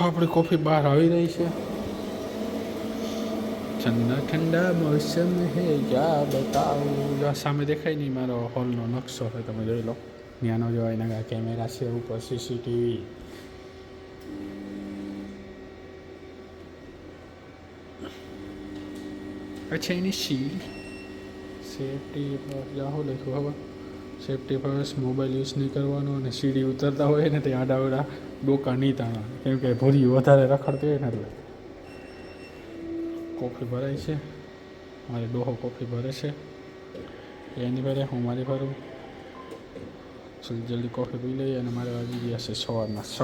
આપણી કોફી બહાર આવી રહી છે. ઠંડા ઠંડા મોસમ હે ક્યાં બતાવું. આ સામે દેખાય નહીં મારો હોલનો નકશો છે તમે જોઈ લો. ત્યાંનો જો એના કેમેરા છે ઉપર સીસીટીવી અચ્છા એની શીલ્ડ સેફટી જાહો લખ્યું હવે સેફટી ફર્સ્ટ મોબાઈલ યુઝ નહીં કરવાનો અને સીડી ઉતરતા હોય ને તે આડાવડા ડોકા નહીં તાણા. કેમ કે ભૂરી વધારે રખડતી હોય ને એટલે. કોફી ભરાય છે. મારે ડોહો કોફી ભરે છે. એની ભરે હું મારી ભરું. જલ્દી જલ્દી કોફી પી લઈએ અને મારે વાગી ગયા છે સવારના છ.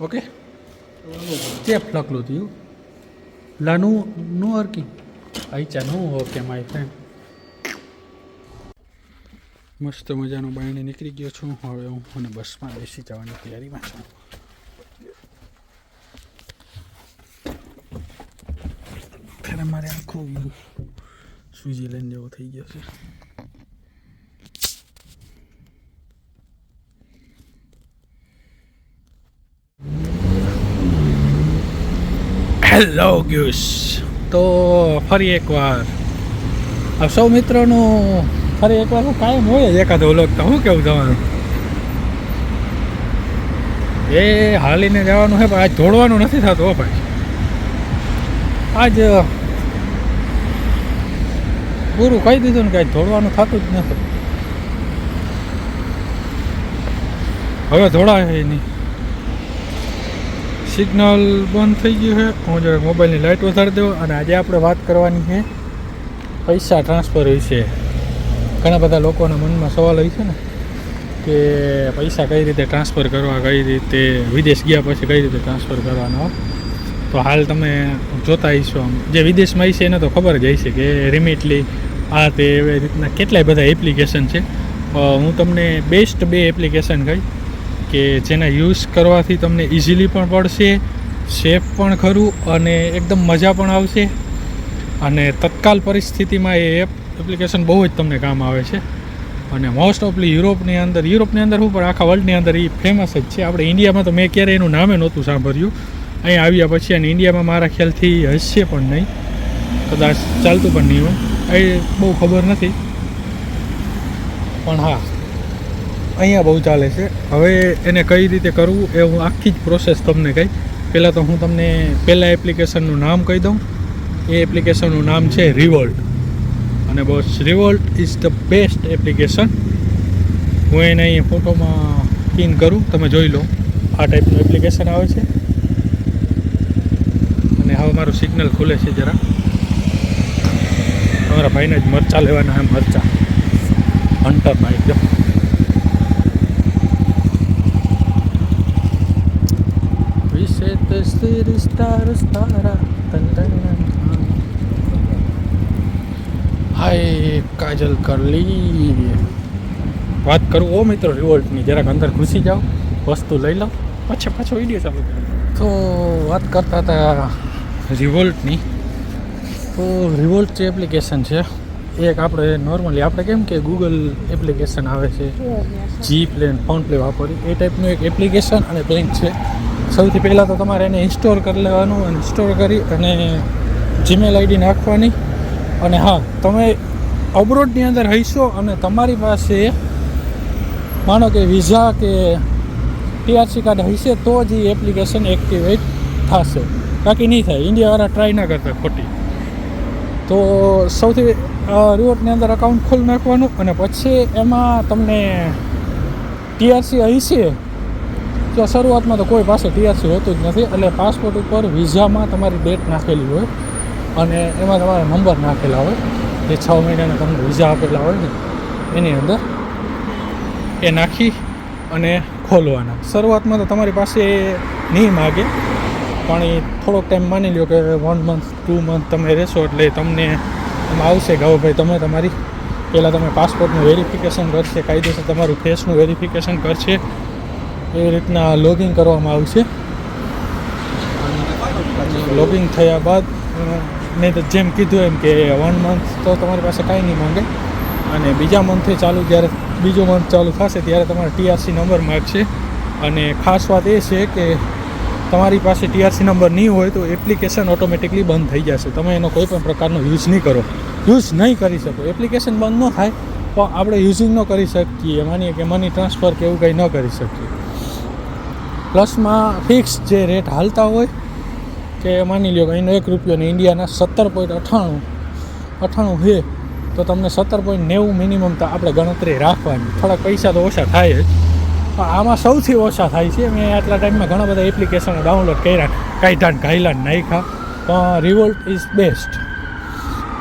ઓકે ચેપ લખલું થયું લાનું નું આઈ ચા નું ઓકે માય ફ્રેન્ડ મસ્ત મજાનો બાયણે નીકળી ગયો છું હવે હું અને બસમાં બેસી જવાની તૈયારીમાં છું। ત્યારે મારે આખું લઈને જેવો થઈ ગયો છે હેલો ગ્યુસ તો ફરી એકવાર. આ સૌ મિત્રોનું ફરી એકવાર હું કાયમ હોય એકાદ ઓળખતા હું કેવું તમારું? એ હાલીને જવાનું છે પણ આજ દોડવાનું નથી થતું હો ભાઈ. આજ પૂરું કહી દીધું ને કે આજ દોડવાનું થતું જ નથી. હવે દોડાય નહીં સિગ્નલ બંધ થઈ ગયું છે. હું જો મોબાઈલની લાઇટ વધારી દઉં અને આજે આપણે વાત કરવાની છે પૈસા ટ્રાન્સફર વિશે. ઘણા બધા લોકોના મનમાં સવાલ હોય છે ને, કે પૈસા કઈ રીતે ટ્રાન્સફર કરવા, કઈ રીતે વિદેશ ગયા પછી કઈ રીતે ટ્રાન્સફર કરવાનો. તો હાલ તમે જોતા હશો આમ. જે વિદેશમાં હશે એને તો ખબર જ હશે કે રિમિટલી આ તે એવી રીતના કેટલાય બધા એપ્લિકેશન છે. હું તમને બેસ્ટ બે એપ્લિકેશન કહી કે જેના યુઝ કરવાથી તમને ઇઝીલી પણ પડશે, સેફ પણ ખરું અને એકદમ મજા પણ આવશે. અને તત્કાલ પરિસ્થિતિમાં એ એપ, એપ્લિકેશન બહુ જ તમને કામ આવે છે. અને મોસ્ટ ઓફલી યુરોપની અંદર યુરોપની અંદર હું પણ આખા વર્લ્ડની અંદર એ ફેમસ જ છે. આપણે ઇન્ડિયામાં તો મેં ક્યારેય એનું નામે નહોતું સાંભળ્યું. અહીંયા આવ્યા પછી અને ઇન્ડિયામાં મારા ખ્યાલથી હશે પણ નહીં. કદાચ ચાલતું પણ નહીં હોય. એ બહુ ખબર નથી. પણ હા. અહીંયા બહુ ચાલે છે. હવે એને કઈ રીતે કરવું એ હું આખી જ પ્રોસેસ તમને કહી. પહેલાં તો હું તમને પહેલાં એપ્લિકેશનનું નામ કહી દઉં. એ એપ્લિકેશનનું નામ છે રિવોલ્ટ અને બસ Revolut is the best application હું એને અહીં ફોટોમાં પિન કરું. તમે જોઈ લો. આ ટાઈપનું એપ્લિકેશન આવે છે. અને હવે મારું સિગ્નલ ખુલે છે જરા. તમારા ભાઈને જ મરચાં લેવાના હે મરચાં. હન્ટરમાં એકદમ વિશે સ્ટારા તન તન હાય કાજલ કરલી. વાત કરું ઓ મિત્રો રિવોલ્ટની જરાક અંદર ઘૂસી જાઓ વસ્તુ લઈ લો. પછી પાછો વીડિયો ચાલુ તો વાત કરતા હતા રિવોલ્ટની તો રિવોલ્ટ જે એપ્લિકેશન છે એક આપણે નોર્મલી આપણે કેમ કે ગૂગલ એપ્લિકેશન આવે છે જી પ્લેન ફોન પ્લે વાપરી, એ ટાઈપનું એક એપ્લિકેશન અને બેંક છે. સૌથી પહેલાં તો તમારે એને ઇન્સ્ટોલ કરી લેવાનું અને ઇન્સ્ટોલ કરી અને જીમેલ આઈડી નાખવાની. અને હા, તમે અબ્રોડની અંદર હશો અને તમારી પાસે, માનો કે વિઝા કે ટીઆરસી કાર્ડ હશે તો જ એ એપ્લિકેશન એક્ટિવેટ થશે. બાકી નહીં થાય. ઇન્ડિયાવાળા ટ્રાય ના કરતા ખોટી. તો સૌથી રિવોર્ટની અંદર અકાઉન્ટ ખોલી નાખવાનું અને પછી એમાં તમને ટીઆરસી હશે તો શરૂઆતમાં તો કોઈ પાસે ટીઆરસી હોતું જ નથી એટલે પાસપોર્ટ ઉપર વિઝામાં તમારી ડેટ નાખેલી હોય અને એમાં તમારા નંબર નાખેલા હોય. જે છ મહિનાના તમને વિઝા આપેલા હોય ને, એની અંદર એ નાખી અને ખોલવાના. શરૂઆતમાં તો તમારી પાસે નહીં માગે, પણ એ થોડોક ટાઈમ માની લ્યો કે વન મંથ ટુ મંથ તમે રહેશો એટલે તમને એમાં આવશે કે ભાઈ તમે તમારી, પહેલાં તમે પાસપોર્ટનું વેરિફિકેશન કરશે, કાયદેસર તમારું ફેસનું વેરિફિકેશન કરશે. એવી રીતના લોગિન કરવામાં આવશે. લોગિન થયા બાદ મેં તો જેમ કીધું એમ કે વન મંથ તો તમારી પાસે કાંઈ નહીં માંગે. અને બીજા મંથે ચાલુ, જ્યારે બીજો મંથ ચાલુ થશે, ત્યારે તમારે ટીઆરસી નંબર માગશે અને ખાસ વાત એ છે કે તમારી પાસે ટીઆરસી નંબર નહીં હોય તો એપ્લિકેશન ઓટોમેટિકલી બંધ થઈ જશે. તમે એનો કોઈ પણ પ્રકારનો યુઝ નહીં કરો. યુઝ નહીં કરી શકો. એપ્લિકેશન બંધ ન થાય, પણ આપણે યુઝિંગ ન કરી શકીએ. માનીએ કે મની ટ્રાન્સફર કે એવું કંઈ ન કરી શકીએ. પ્લસમાં ફિક્સ જે રેટ હાલતા હોય, કે માની લ્યો કે એનો એક રૂપિયો ને ઇન્ડિયાના સત્તર પોઈન્ટ અઠ્ઠાણું અઠ્ઠાણું છે તો તમને સત્તર પોઈન્ટ નેવું મિનિમમ તો આપણે ગણતરી રાખવાની. થોડાક પૈસા તો ઓછા થાય જ. આમાં સૌથી ઓછા થાય છે. મેં આટલા ટાઈમમાં ઘણા બધા એપ્લિકેશનો ડાઉનલોડ કર્યા. કાઢ્યા કાઢ્યા નાખ્યા. પણ રિવોલ્ટ ઇઝ બેસ્ટ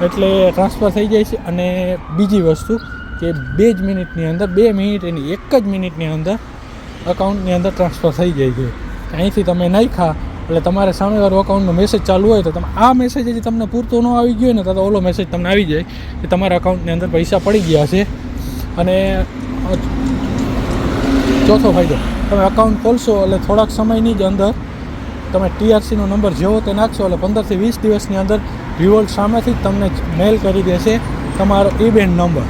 એટલે ટ્રાન્સફર થઈ જાય છે. અને બીજી વસ્તુ કે બે જ મિનિટની અંદર, બે મિનિટ એની એક જ મિનિટની અંદર અકાઉન્ટની અંદર ટ્રાન્સફર થઈ જાય છે. અહીંથી તમે નાખ્યા, એટલે તમારે સામેવાળું અકાઉન્ટનો મેસેજ ચાલુ હોય તો તમે, આ મેસેજ હજી તમને પૂરતો ન આવી ગયો ને, તો ઓલો મેસેજ તમને આવી જાય કે તમારા અકાઉન્ટની અંદર પૈસા પડી ગયા છે. અને ચોથો ફાયદો. તમે અકાઉન્ટ ખોલશો એટલે થોડાક સમયની જ અંદર તમે ટીઆરસીનો નંબર જેવો તે નાખશો એટલે પંદરથી વીસ દિવસની અંદર રિવોલ્ટ સામેથી જ તમને મેલ કરી દેશે તમારો ઈ નંબર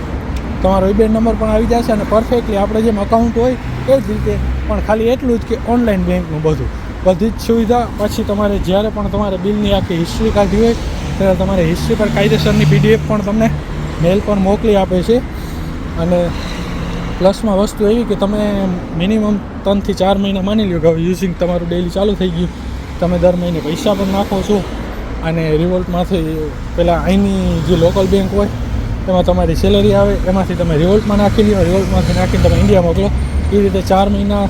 તમારો ઇબેન નંબર પણ આવી જશે અને પરફેક્ટલી આપણે જેમ અકાઉન્ટ હોય એ જ રીતે પણ ખાલી એટલું જ કે ઓનલાઈન બેંકનું બધું. બધી જ સુવિધા પછી તમારે જ્યારે પણ તમારે બિલની આખી હિસ્ટ્રી કાઢવી હોય ત્યારે તમારે હિસ્ટ્રી પર કાયદેસરની પીડીએફ પણ તમને મેલ પર મોકલી આપે છે. અને પ્લસમાં વસ્તુ એવી કે તમે મિનિમમ ત્રણથી ચાર મહિના માની લ્યો કે હવે યુઝિંગ તમારું ડેલી ચાલુ થઈ ગયું. તમે દર મહિને પૈસા પણ નાખો છો. અને રિવોલ્ટમાંથી પેલા અહીંની જે લોકલ બેંક હોય, એમાં તમારી સેલરી આવે, એમાંથી તમે રિવોલ્ટમાં નાખી લ્યો રિવોલ્ટમાંથી નાખીને તમે ઇન્ડિયા મોકલો. એ રીતે ચાર મહિના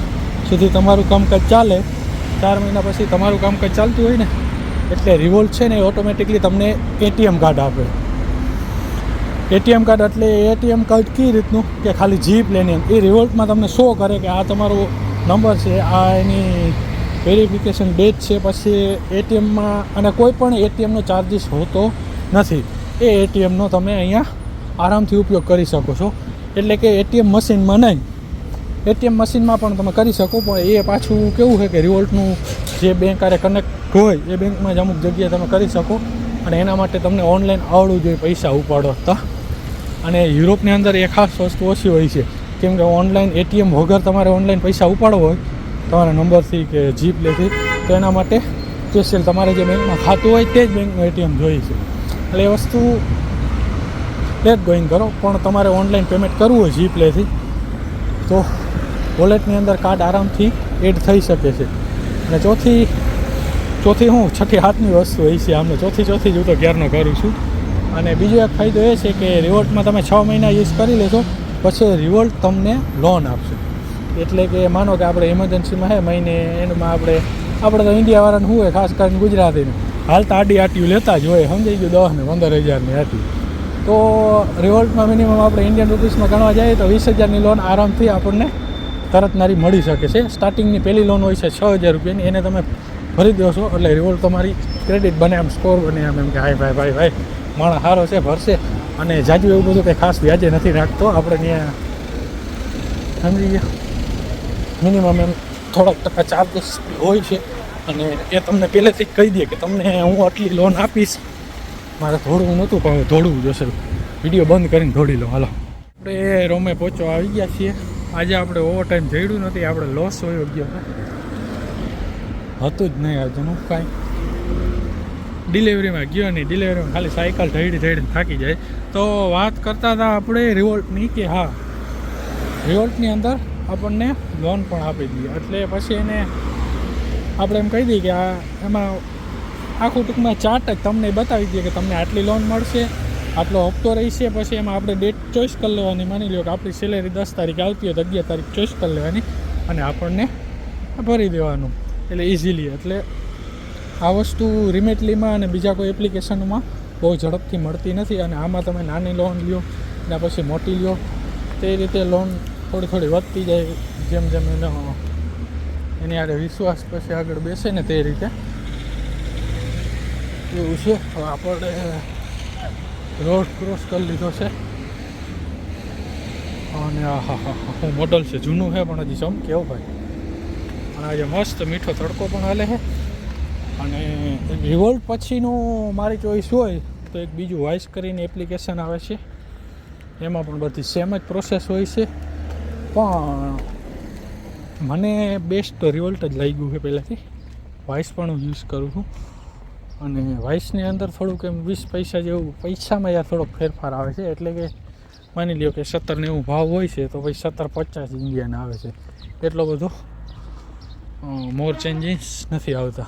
સુધી તમારું કામકાજ ચાલે. ચાર મહિના પછી તમારું કામકાજ ચાલતું હોય ને, એટલે રિવોલ્ટ છે ને એ ઓટોમેટિકલી તમને એટીએમ કાર્ડ આપે. એટીએમ કાર્ડ એટલે એટીએમ કાર્ડ કઈ રીતનું? કે ખાલી જીપ લેની એ રિવોલ્ટમાં તમને શો કરે કે આ તમારો નંબર છે, આ એની વેરિફિકેશન ડેટ છે, પછી એટીએમમાં અને કોઈ પણ એટીએમનો ચાર્જિસ હોતો નથી. એ એટીએમનો તમે અહીંયા આરામથી ઉપયોગ કરી શકો છો. એટલે કે એટીએમ મશીનમાં નહીં. એટીએમ મશીનમાં પણ તમે કરી શકો, પણ એ પાછું કેવું છે કે રિવોલ્ટનું જે બેંક આરે કનેક્ટ હોય, એ બેંકમાં જ અમુક જગ્યાએ તમે કરી શકો. અને એના માટે તમને ઓનલાઈન આવડવું જોઈએ પૈસા ઉપાડતા અને યુરોપની અંદર એ ખાસ વસ્તુ ઓછી હોય છે, કેમ કે ઓનલાઈન એટીએમ વગર તમારે ઓનલાઈન પૈસા ઉપાડવો હોય, તમારા નંબરથી કે જીપલેથી તો એના માટે સ્પેશિયલ તમારે જે બેંકમાં ખાતું હોય તે જ બેંકનું એટીએમ જોઈએ છે. એટલે એ વસ્તુ લેટ ગોઈંગ કરો, પણ તમારે ઓનલાઈન પેમેન્ટ કરવું હોય જીપલેથી તો વોલેટની અંદર કાર્ડ આરામથી એડ થઈ શકે છે. અને ચોથી ચોથી હું, છઠ્ઠી હાથની વસ્તુ હોય છે આમને ચોથી ચોથી જ હું તો ક્યારનો કરું છું. અને બીજો એક ફાયદો એ છે કે રિવોલ્ટમાં તમે છ મહિના યુઝ કરી લેશો, પછી રિવોલ્ટ તમને લોન આપશે. એટલે કે માનો કે આપણે ઇમરજન્સીમાં હે, મહિને એમાં આપણે આપણે તો ઇન્ડિયાવાળાને શું હોય, ખાસ કરીને ગુજરાતીને. હાલતા આડી આટીયું લેતા જ હોય, સમજાઈ ગયું? દસ ને પંદર હજારની હતી તો રિવોલ્ટમાં મિનિમમ આપણે ઇન્ડિયન રૂપીસમાં ગણવા જઈએ તો વીસ હજારની લોન આરામથી આપણને તરત નારી મળી શકે છે. સ્ટાર્ટિંગની પહેલી લોન હોય છે છ હજાર રૂપિયાની, એને તમે ભરી દો એટલે રિવોલ્ટ તમારી ક્રેડિટ બને આમ સ્કોર બને આમ એમ કે હાય, ભાઈ ભાઈ ભાઈ, માણસ સારો છે, ભરશે. અને જાજુ એવું બધું કંઈ ખાસ વ્યાજે નથી રાખતો. આપણે ત્યાં સમજી ગયા. મિનિમમ એમ થોડાક ટકા ચાર્જીસ હોય છે. અને એ તમને પહેલેથી કહી દે કે તમને હું આટલી લોન આપીશ. મારે ધોળવું નહોતું, પણ ધોળવું જોશે વીડિયો બંધ કરીને ધોડી લો હાલો. આપણે રોમે પહોંચવા આવી ગયા છીએ. આજે આપણે ઓવર ટાઈમ જડ્યું નથી, આપણે લોસ હોય ગયો. હતો હતું જ નહીં આજનું કાંઈ. ડિલિવરીમાં ગયો નહીં ડિલિવરીમાં ખાલી સાયકલ ઢળી ઢળીને થાકી જાય. તો વાત કરતા હતા આપણે રિવોલ્ટની કે હા રિવોલ્ટની અંદર આપણને લોન પણ આપી દઈએ. એટલે પછી એને આપણે એમ કહી દઈએ કે આ એમાં આખું ટૂંકમાં ચાર્ટ જ તમને બતાવી દઈએ કે તમને આટલી લોન મળશે, આટલો હપ્તો રહેશે, પછી એમાં આપણે ડેટ ચોઈસ કરી લેવાની. માની લો કે આપણી સેલેરી દસ તારીખ આવતી હોય તો અગિયાર તારીખ ચોઈસ કરી લેવાની અને આપણને ભરી દેવાનું. એટલે ઇઝીલી એટલે આ વસ્તુ રિમેટલીમાં અને બીજા કોઈ એપ્લિકેશનોમાં બહુ ઝડપથી મળતી નથી અને આમાં તમે નાની લોન લ્યો ને પછી મોટી લ્યો, તે રીતે લોન થોડી થોડી વધતી જાય જેમ જેમ એનો એની આડે વિશ્વાસ પછી આગળ બેસે ને તે રીતે. એવું છે. આપણે રોડ ક્રોસ કરી લીધો છે. અને હા હા હા, હું, મોડલ છે. જૂનું છે પણ હજી ચમકે કેવો ભાઈ. અને આજે મસ્ત મીઠો તડકો પણ હાલે છે. અને રિવોલ્ટ પછીનું મારી ચોઈસ હોય તો એક બીજું વોઇસ કરીને એપ્લિકેશન આવે છે. એમાં પણ બધી સેમ જ પ્રોસેસ હોય છે. પણ મને બેસ્ટ રિવોલ્ટ જ લાગ્યું છે પહેલાંથી. વોઇસ પણ હું યુઝ કરું છું. અને વાઇસની અંદર થોડુંક એમ વીસ પૈસા જેવું, પૈસામાં યાર થોડોક ફેરફાર આવે છે. એટલે કે માની લ્યો કે સત્તર નેવું ભાવ હોય છે, તો પછી સત્તર પચાસ ઇન્ડિયન આવે છે. એટલો બધો મોર ચેન્જીસ નથી આવતા.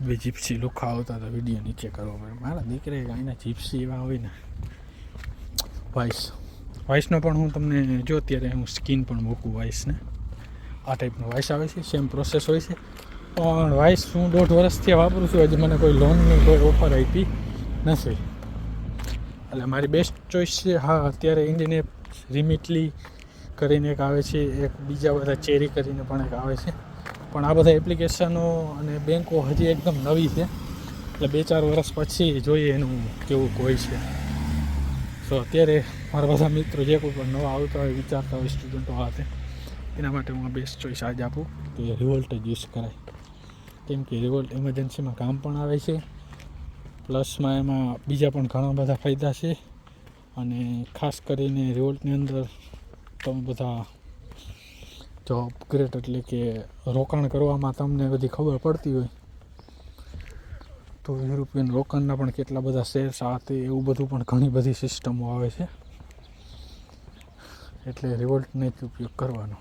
બે જીપ્સી લુખા આવતા હતા વીડિયો નીચે કરવા પડે મારા દીકરે અહીંના જીપ્સી એવા હોય ને વાઇસ વાઇસનો પણ હું તમને જો અત્યારે હું સ્કીન પણ મૂકું વાઇસને આ ટાઈપનો વાઇસ આવે છે સેમ પ્રોસેસ હોય છે. પણ વાઇસ હું દોઢ વર્ષથી વાપરું છું, હજી મને કોઈ લોનની કોઈ ઓફર આપી નથી. એટલે મારી બેસ્ટ ચોઈસ છે, હા, અત્યારે ઇન્ડિયન એપ રિમિટલી કરીને એક આવે છે, એક બીજા બધા ચેરી કરીને પણ એક આવે છે. પણ આ બધા એપ્લિકેશનો અને બેન્કો હજી એકદમ નવી છે. એટલે બે ચાર વર્ષ પછી જોઈએ એનું કેવું હોય છે. સો અત્યારે મારા બધા મિત્રો જે કોઈ પણ નવા આવતા હોય, વિચારતા હોય સ્ટુડન્ટો હાથે એના માટે હું બેસ્ટ ચોઈસ આજ આપું. કે રિવોલ્ટ જ યુઝ કરાય. કેમ કે રિવોલ્ટ ઇમરજન્સીમાં કામ પણ આવે છે. પ્લસમાં એમાં બીજા પણ ઘણા બધા ફાયદા છે. અને ખાસ કરીને રિવોલ્ટની અંદર તમે બધા જો અપગ્રેડ એટલે કે રોકાણ કરવામાં તમને બધી ખબર પડતી હોય, તો યુરોપિયન રોકાણના પણ કેટલા બધા શેર્સ સાથે એવું બધું પણ ઘણી બધી સિસ્ટમો આવે છે. એટલે રિવોલ્ટને જ ઉપયોગ કરવાનો.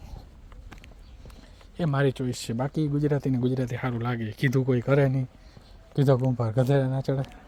એ મારી ચોઈસ છે. બાકી ગુજરાતીને ગુજરાતી સારું લાગે. કીધું કોઈ કરે નહીં. કીધો ગુંભાર ગધેરા ના ચડે